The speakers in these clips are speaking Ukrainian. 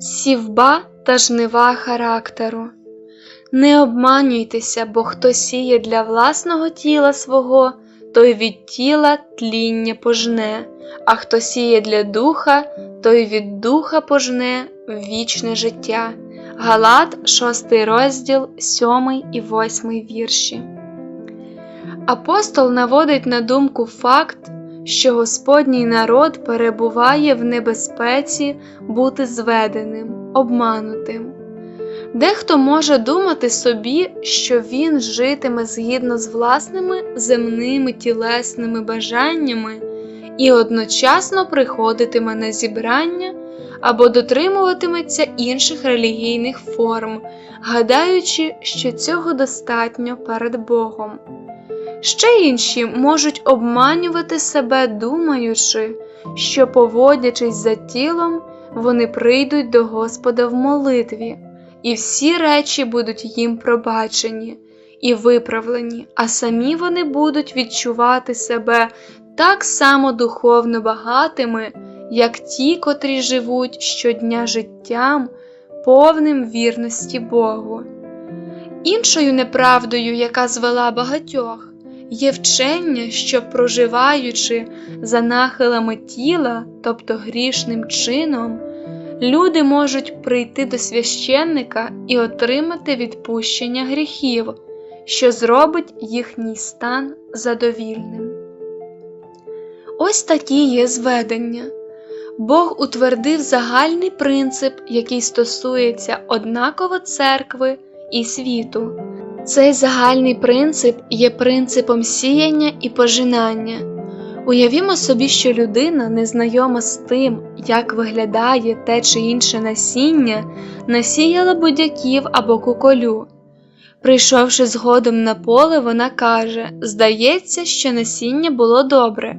Сівба та жнива характеру. Не обманюйтеся, бо хто сіє для власного тіла свого, той від тіла тління пожне, а хто сіє для духа, той від духа пожне вічне життя. Галат, 6 розділ, 7 і 8 вірші. Апостол наводить на думку факт, що Господній народ перебуває в небезпеці бути зведеним, обманутим. Дехто може думати собі, що він житиме згідно з власними земними тілесними бажаннями і одночасно приходитиме на зібрання або дотримуватиметься інших релігійних форм, гадаючи, що цього достатньо перед Богом. Ще інші можуть обманювати себе, думаючи, що, поводячись за тілом, вони прийдуть до Господа в молитві, і всі речі будуть їм пробачені і виправлені, а самі вони будуть відчувати себе так само духовно багатими, як ті, котрі живуть щодня життям, повним вірності Богу. Іншою неправдою, яка звела багатьох, є вчення, що проживаючи за нахилами тіла, тобто грішним чином, люди можуть прийти до священника і отримати відпущення гріхів, що зробить їхній стан задовільним. Ось такі є зведення. Бог утвердив загальний принцип, який стосується однаково церкви і світу. Цей загальний принцип є принципом сіяння і пожинання. Уявімо собі, що людина, незнайома з тим, як виглядає те чи інше насіння, насіяла будяків або куколю. Прийшовши згодом на поле, вона каже: Здається, що насіння було добре.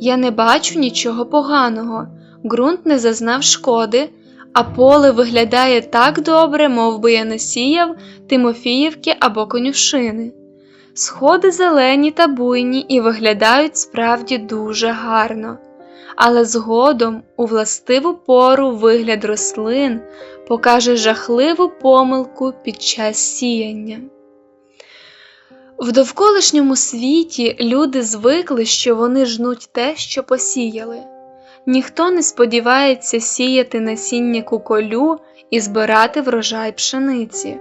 Я не бачу нічого поганого, ґрунт не зазнав шкоди, а поле виглядає так добре, мов би я насіяв Тимофіївки або конюшини. Сходи зелені та буйні і виглядають справді дуже гарно, але згодом у властиву пору вигляд рослин покаже жахливу помилку під час сіяння. В довколишньому світі люди звикли, що вони жнуть те, що посіяли. Ніхто не сподівається сіяти насіння куколю і збирати врожай пшениці.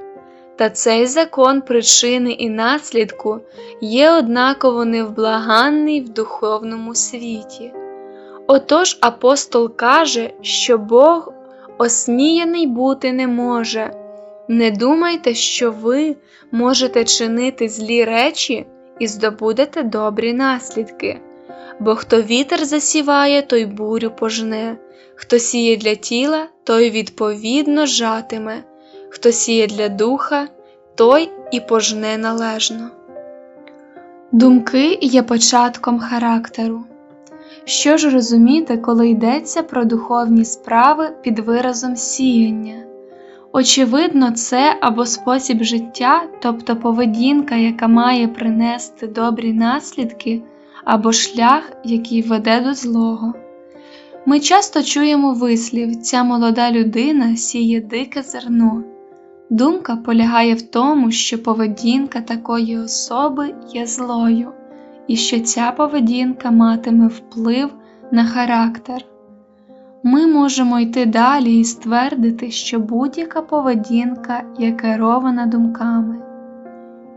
Та цей закон причини і наслідку є однаково невблаганний в духовному світі. Отож апостол каже, що Бог осміяний бути не може. Не думайте, що ви можете чинити злі речі і здобудете добрі наслідки. Бо хто вітер засіває, той бурю пожне, хто сіє для тіла, той відповідно жатиме, хто сіє для духа, той і пожне належно. Думки є початком характеру. Що ж розуміти, коли йдеться про духовні справи під виразом сіяння? Очевидно, це або спосіб життя, тобто поведінка, яка має принести добрі наслідки, або шлях, який веде до злого. Ми часто чуємо вислів ця молода людина сіє дике зерно. Думка полягає в тому, що поведінка такої особи є злою, і що ця поведінка матиме вплив на характер. Ми можемо йти далі і ствердити, що будь-яка поведінка є керована думками.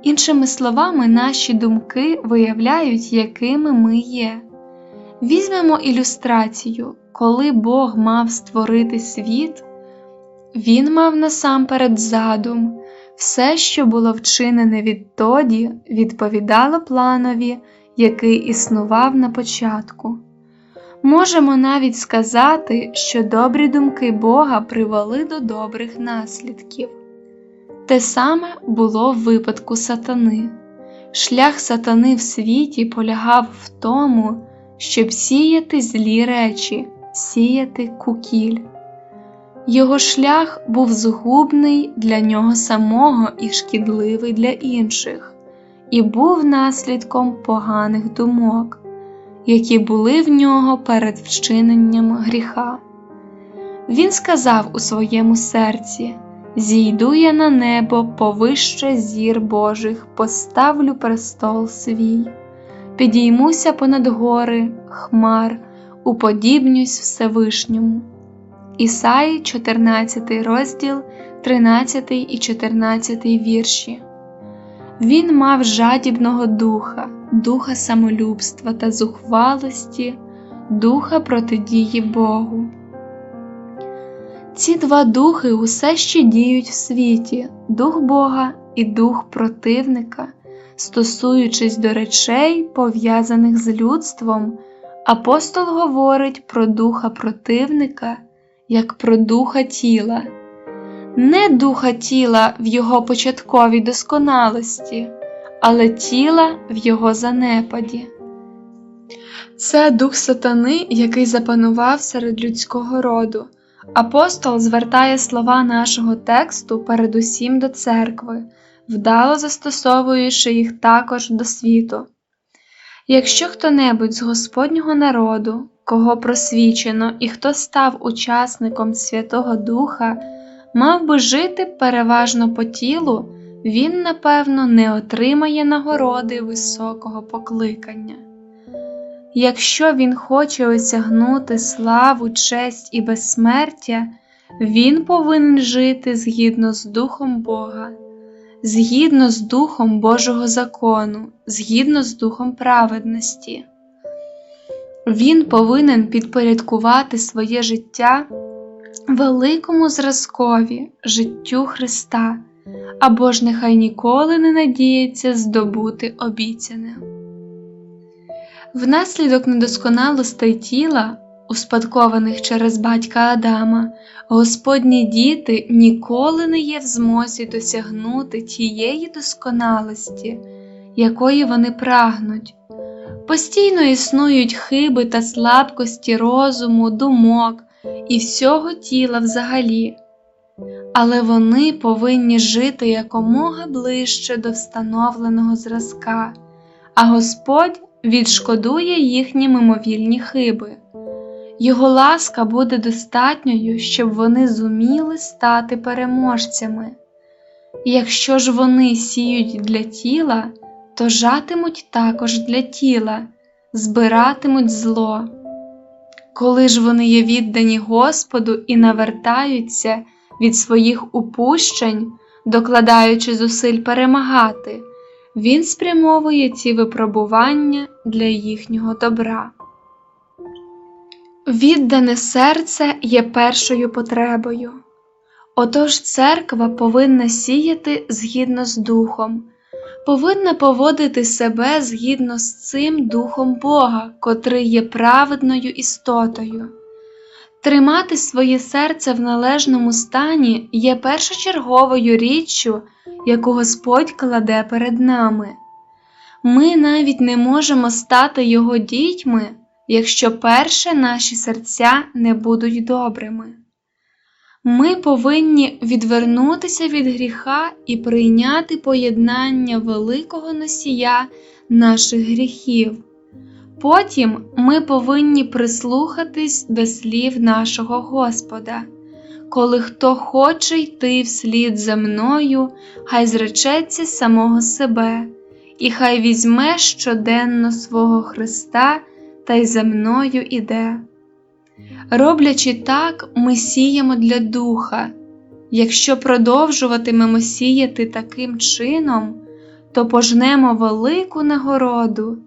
Іншими словами, наші думки виявляють, якими ми є. Візьмемо ілюстрацію, коли Бог мав створити світ, Він мав насамперед задум, все, що було вчинене відтоді, відповідало планові, який існував на початку. Можемо навіть сказати, що добрі думки Бога привели до добрих наслідків. Те саме було в випадку сатани. Шлях сатани в світі полягав в тому, щоб сіяти злі речі, сіяти кукіль. Його шлях був згубний для нього самого і шкідливий для інших, і був наслідком поганих думок, які були в нього перед вчиненням гріха. Він сказав у своєму серці: Зійду я на небо повище зір Божих, поставлю престол свій, підіймуся понад гори, хмар, уподібнюсь Всевишньому. Ісаї, 14 розділ, 13 і 14 вірші. Він мав жадібного духа, духа самолюбства та зухвалості, духа протидії Богу. Ці два духи усе ще діють в світі дух Бога і дух противника, стосуючись до речей, пов'язаних з людством, апостол говорить про духа противника як про духа тіла, не духа тіла в його початковій досконалості, але тіла в його занепаді. Це дух сатани, який запанував серед людського роду. Апостол звертає слова нашого тексту передусім до церкви, вдало застосовуючи їх також до світу. Якщо хто-небудь з Господнього народу, кого просвічено і хто став учасником Святого Духа, мав би жити переважно по тілу, він, напевно, не отримає нагороди високого покликання. Якщо він хоче осягнути славу, честь і безсмертя, він повинен жити згідно з Духом Бога, згідно з Духом Божого закону, згідно з Духом праведності. Він повинен підпорядкувати своє життя великому зразкові, життю Христа, або ж нехай ніколи не надіється здобути обіцяне. Внаслідок недосконалостей тіла, успадкованих через батька Адама, Господні діти ніколи не є в змозі досягнути тієї досконалості, якої вони прагнуть. Постійно існують хиби та слабкості розуму, думок і всього тіла взагалі, але вони повинні жити якомога ближче до встановленого зразка, а Господь відшкодує їхні мимовільні хиби. Його ласка буде достатньою, щоб вони зуміли стати переможцями. Якщо ж вони сіють для тіла, то жатимуть також для тіла, збиратимуть зло. Коли ж вони є віддані Господу і навертаються від своїх упущень, докладаючи зусиль перемагати, Він спрямовує ці випробування для їхнього добра. Віддане серце є першою потребою. Отож церква повинна сіяти згідно з духом, повинна поводити себе згідно з цим Духом Бога, котрий є праведною істотою. Тримати своє серце в належному стані є першочерговою річчю, яку Господь кладе перед нами. Ми навіть не можемо стати Його дітьми, якщо перше наші серця не будуть добрими. Ми повинні відвернутися від гріха і прийняти поєднання великого носія наших гріхів. Потім ми повинні прислухатись до слів нашого Господа. Коли хто хоче йти вслід за мною, хай зречеться самого себе, і хай візьме щоденно свого Христа та й за мною іде. Роблячи так, ми сіємо для духа. Якщо продовжуватимемо сіяти таким чином, то пожнемо велику нагороду,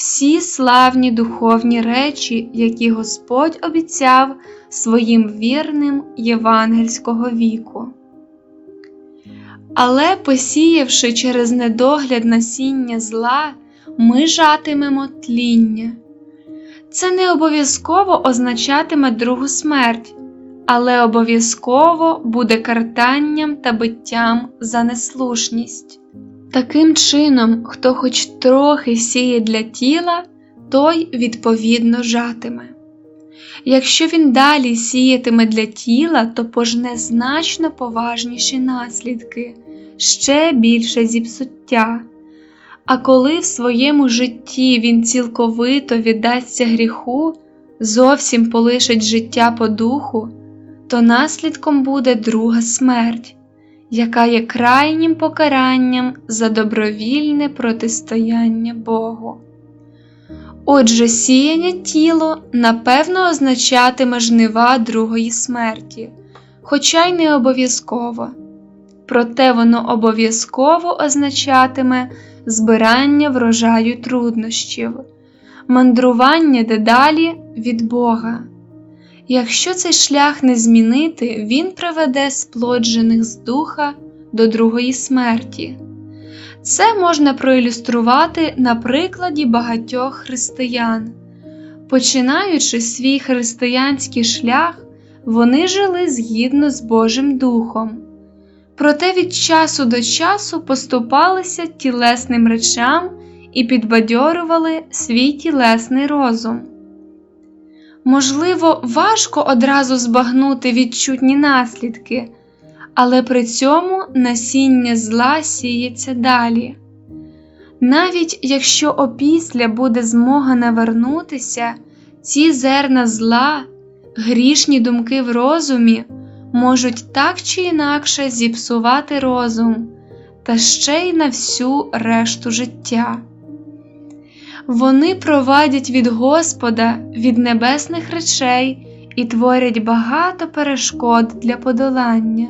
всі славні духовні речі, які Господь обіцяв своїм вірним євангельського віку. Але, посіявши через недогляд насіння зла, ми жатимемо тління. Це не обов'язково означатиме другу смерть, але обов'язково буде картанням та биттям за неслушність. Таким чином, хто хоч трохи сіє для тіла, той відповідно жатиме. Якщо він далі сіятиме для тіла, то пожне значно поважніші наслідки, ще більше зіпсуття. А коли в своєму житті він цілковито віддасться гріху, зовсім полишить життя по духу, то наслідком буде друга смерть, яка є крайнім покаранням за добровільне протистояння Богу. Отже, сіяння тіло напевно означатиме жнива другої смерті, хоча й не обов'язково. Проте воно обов'язково означатиме збирання врожаю труднощів, мандрування дедалі від Бога. Якщо цей шлях не змінити, він приведе сплоджених з духа до другої смерті. Це можна проілюструвати на прикладі багатьох християн. Починаючи свій християнський шлях, вони жили згідно з Божим Духом, проте від часу до часу поступалися тілесним речам і підбадьорювали свій тілесний розум. Можливо, важко одразу збагнути відчутні наслідки, але при цьому насіння зла сіється далі. Навіть якщо опісля буде змога навернутися, ці зерна зла, грішні думки в розумі можуть так чи інакше зіпсувати розум та ще й на всю решту життя. Вони провадять від Господа, від небесних речей і творять багато перешкод для подолання.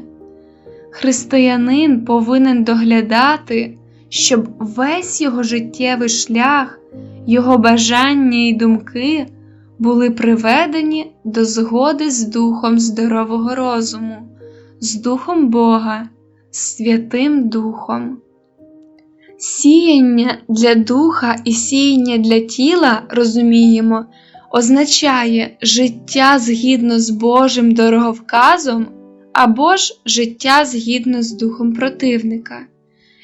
Християнин повинен доглядати, щоб весь його життєвий шлях, його бажання і думки були приведені до згоди з Духом здорового розуму, з Духом Бога, з Святим Духом. Сіяння для духа і сіяння для тіла, розуміємо, означає життя згідно з Божим дороговказом або ж життя згідно з духом противника,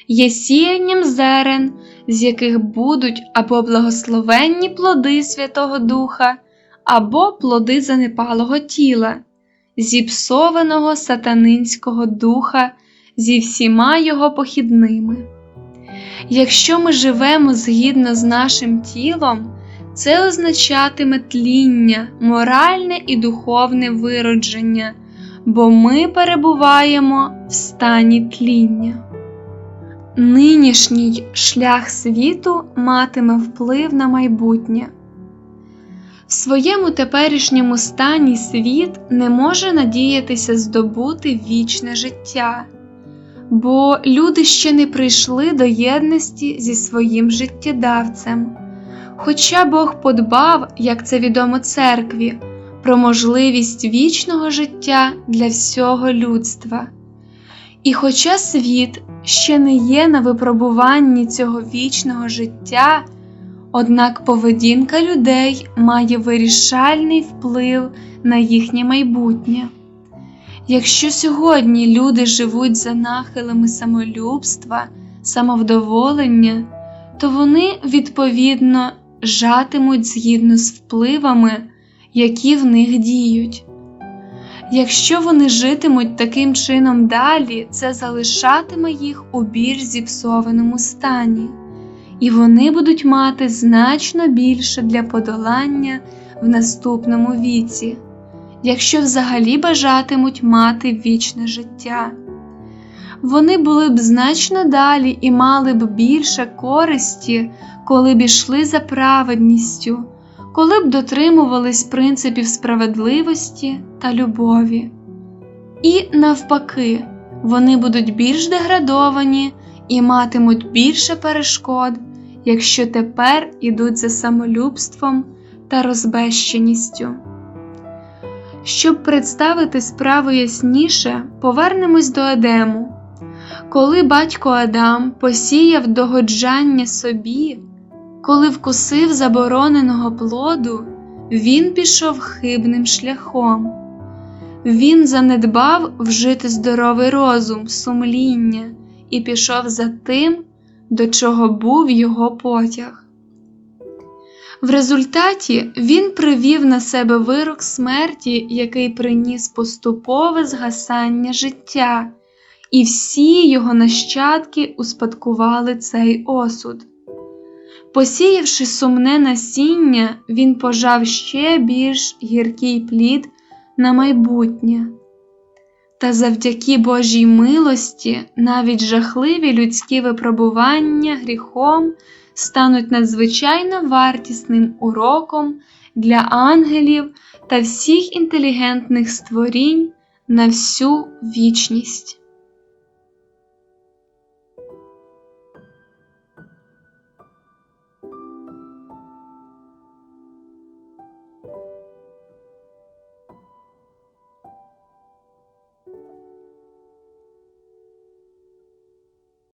є сіянням зерен, з яких будуть або благословенні плоди Святого Духа, або плоди занепалого тіла, зіпсованого сатанинського духа зі всіма його похідними. Якщо ми живемо згідно з нашим тілом, це означатиме тління, моральне і духовне виродження, бо ми перебуваємо в стані тління. Нинішній шлях світу матиме вплив на майбутнє. В своєму теперішньому стані світ не може надіятися здобути вічне життя бо люди ще не прийшли до єдності зі своїм життєдавцем. Хоча Бог подбав, як це відомо церкві, про можливість вічного життя для всього людства. І хоча світ ще не є на випробуванні цього вічного життя, однак поведінка людей має вирішальний вплив на їхнє майбутнє. Якщо сьогодні люди живуть за нахилами самолюбства, самовдоволення, то вони відповідно жатимуть згідно з впливами, які в них діють. Якщо вони житимуть таким чином далі, це залишатиме їх у більш зіпсованому стані, і вони будуть мати значно більше для подолання в наступному віці якщо взагалі бажатимуть мати вічне життя. Вони були б значно далі і мали б більше користі, коли б ішли за праведністю, коли б дотримувались принципів справедливості та любові. І навпаки, вони будуть більш деградовані і матимуть більше перешкод, якщо тепер ідуть за самолюбством та розбещеністю. Щоб представити справу ясніше, повернемось до Едему. Коли батько Адам посіяв догоджання собі, коли вкусив забороненого плоду, він пішов хибним шляхом. Він занедбав вжити здоровий розум, сумління і пішов за тим, до чого був його потяг. В результаті він привів на себе вирок смерті, який приніс поступове згасання життя, і всі його нащадки успадкували цей осуд. Посіявши сумне насіння, він пожав ще більш гіркий плід на майбутнє, Та завдяки Божій милості навіть жахливі людські випробування гріхом стануть надзвичайно вартісним уроком для ангелів та всіх інтелігентних створінь на всю вічність.